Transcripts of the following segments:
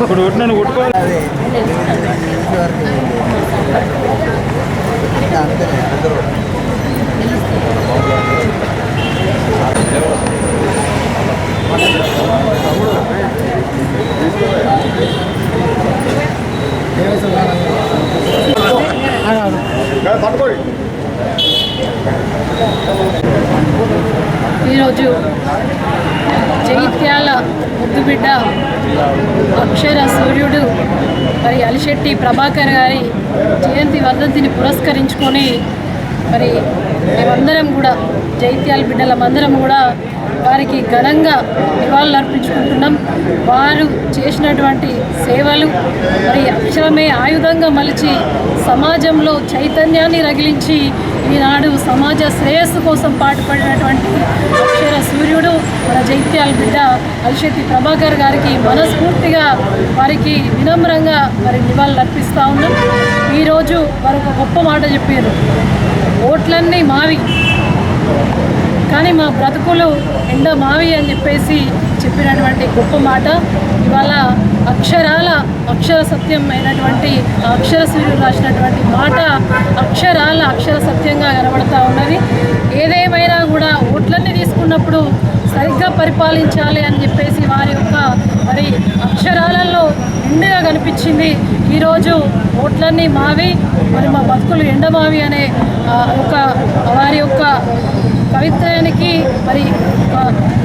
ఇప్పుడు నన్ను కొట్టుకోవాలి పట్టుకోండి ఈరోజు జగిత్యాల ముద్దుబిడ్డ అక్షర సూర్యుడు మరి అలిశెట్టి ప్రభాకర్ గారి జయంతి వర్ధంతిని పురస్కరించుకొని మరి మేమందరం కూడా జైత్యాల బిడ్డలమందరం కూడా వారికి ఘనంగా నివాళులు అర్పించుకుంటున్నాం. వారు చేసినటువంటి సేవలు మరి అక్షరమే ఆయుధంగా మలిచి సమాజంలో చైతన్యాన్ని రగిలించి ఈనాడు సమాజ శ్రేయస్సు కోసం పాటుపడినటువంటి అక్షర సూర్యుడు మన జైత్యాల బిడ్డ అలిశెట్టి ప్రభాకర్ గారికి మనస్ఫూర్తిగా వారికి వినమ్రంగా మరి నివాళులు అర్పిస్తూ ఉన్నాం. ఈరోజు వారు ఒక గొప్ప మాట చెప్పారు ఓట్లన్నీ మావి. కానీ మా బ్రతుకులు ఎండ మావి అని చెప్పేసి చెప్పినటువంటి గొప్ప మాట. ఇవాళ అక్షరాల అక్షర సత్యం అయినటువంటి అక్షర సూర్యుడు రాసినటువంటి మాట అక్షరాల అక్షర సత్యంగా కనబడతా ఉన్నది. ఏదేమైనా కూడా ఓట్లన్నీ తీసుకున్నప్పుడు సరిగ్గా పరిపాలించాలి అని చెప్పేసి వారి యొక్క మరి అక్షరాలలో నిండుగా కనిపించింది. ఈరోజు ఓట్లన్నీ మావి మరి మా బతుకులు ఎండమావి అనే ఒక వారి యొక్క కవిత్వానికి మరి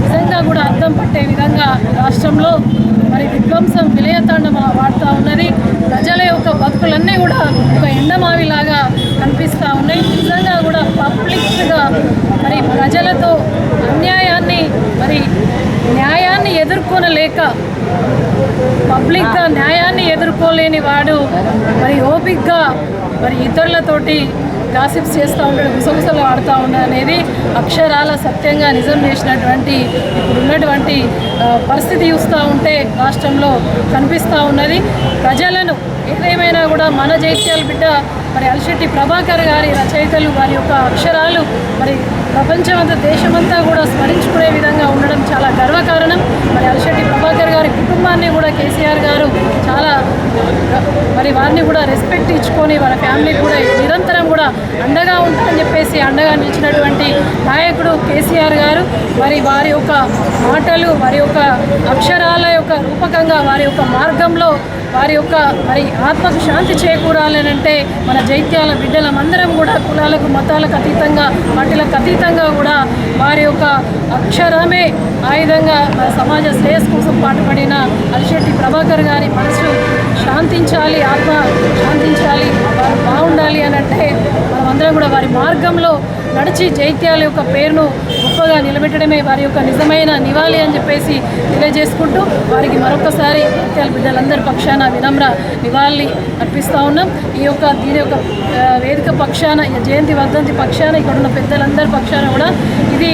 నిజంగా కూడా అర్థం పట్టే విధంగా రాష్ట్రంలో మరి విధ్వంసం విలయతాండం వాడుతూ ఉన్నది. ప్రజల యొక్క బతుకులన్నీ కూడా ఒక ఎండమావిలాగా కనిపిస్తూ ఉన్నాయి. నిజంగా కూడా పబ్లిక్గా మరి ప్రజలతో అన్యాయాన్ని మరి న్యాయాన్ని ఎదుర్కొనలేక పబ్లిక్గా న్యాయాన్ని ఎదుర్కోలేని వాడు మరి ఓపిక్గా మరి ఇతరులతోటి గాసిప్స్ చేస్తూ ఉంటాడు గుసగుసలు ఆడుతూ ఉన్నాడు అనేది అక్షరాల సత్యంగా నిజం చేసినటువంటి ఇప్పుడు ఉన్నటువంటి పరిస్థితి చూస్తూ ఉంటే రాష్ట్రంలో కనిపిస్తూ ఉన్నది. ప్రజలను ఏదేమైనా కూడా మన జైత్యాల బిడ్డ మరి అలిశెట్టి ప్రభాకర్ గారి రచయితలు వారి యొక్క అక్షరాలు మరి ప్రపంచమంతా దేశమంతా కూడా స్మరించుకునే విధంగా ఉండడం చాలా గర్వకారణం మరి అల్శెట్టి ప్రభాకర్ గారి కుటుంబాన్ని కూడా కేసీఆర్ గారు చాలా మరి వారిని కూడా రెస్పెక్ట్ ఇచ్చుకొని వాళ్ళ ఫ్యామిలీకి కూడా నిరంతరం కూడా అండగా ఉంటారని చెప్పేసి అండగా నిలిచినటువంటి నాయకుడు కేసీఆర్ గారు. మరి వారి యొక్క మాటలు వారి యొక్క అక్షరాల యొక్క రూపకంగా వారి యొక్క మార్గంలో వారి యొక్క మరి ఆత్మకు శాంతి చేకూరాలనంటే మన జైత్యాల బిడ్డలమందరం కూడా కులాలకు మతాలకు అతీతంగా వాటిలకు అతీతంగా కూడా వారి యొక్క అక్షరమే ఆయుధంగా మన సమాజ శ్రేయస్ కోసం పాటపడి అలిశెట్టి ప్రభాకర్ గారి మనసు శాంతించాలి ఆత్మ శాంతించాలి వారు బాగుండాలి అని అంటే మనమందరం కూడా వారి మార్గంలో నడిచి జైత్యాల యొక్క పేరును గొప్పగా నిలబెట్టడమే వారి యొక్క నిజమైన నివాళి అని చెప్పేసి తెలియజేసుకుంటూ వారికి మరొకసారి జైత్యాల బిడ్డలందరి పక్షాన వినమ్ర నివాళి అర్పిస్తూ ఉన్నాం. ఈ యొక్క దీని యొక్క వేదిక పక్షాన జయంతి వర్ధంతి పక్షాన ఇక్కడ ఉన్న పెద్దలందరి పక్షాన కూడా ఇది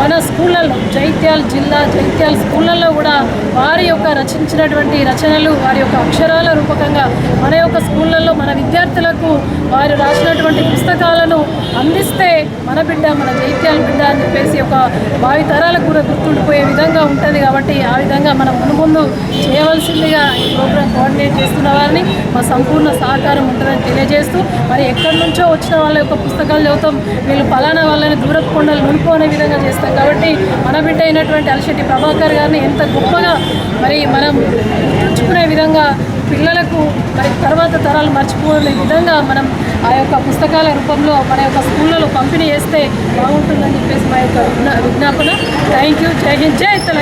మన స్కూళ్ళల్లో జైత్యాల జిల్లా జైత్యాల స్కూళ్ళల్లో కూడా వారి యొక్క రచించినటువంటి రచనలు వారి యొక్క అక్షరాల రూపకంగా మన యొక్క స్కూళ్ళల్లో మన విద్యార్థులకు వారు రాసినటువంటి పుస్తకాలను అందిస్తే మన బిడ్డ మన జైత్యాల బిడ్డ అని చెప్పేసి ఒక భావి తరాలకు కూడా గుర్తుండిపోయే విధంగా ఉంటుంది కాబట్టి ఆ విధంగా మనం మునుముందు చేయవలసిందిగా ఈ ప్రోగ్రామ్ కోఆర్డినేట్ చేస్తున్న వారిని మా సంపూర్ణ సహకారం ఉంటుందని తెలియజేస్తూ మరి ఎక్కడి నుంచో వచ్చిన వాళ్ళ యొక్క పుస్తకాలు చదువుతాం వీళ్ళు ఫలానా వాళ్ళని దూరపు కొండలు నునుపు అనే విధంగా చేశారు కాబట్టి మన బిడ్డ అయినటువంటి అలశెట్టి ప్రభాకర్ గారిని ఎంత గొప్పగా మరి మనం గుర్తుంచుకునే విధంగా పిల్లలకు మరి తర్వాత తరాలు మర్చిపోయే విధంగా మనం ఆ యొక్క పుస్తకాల రూపంలో మన యొక్క స్కూళ్ళలో పంపిణీ చేస్తే బాగుంటుందని చెప్పేసి మా యొక్క విజ్ఞాపన. థ్యాంక్ యూ జై హింద్ జై తెలంగాణ.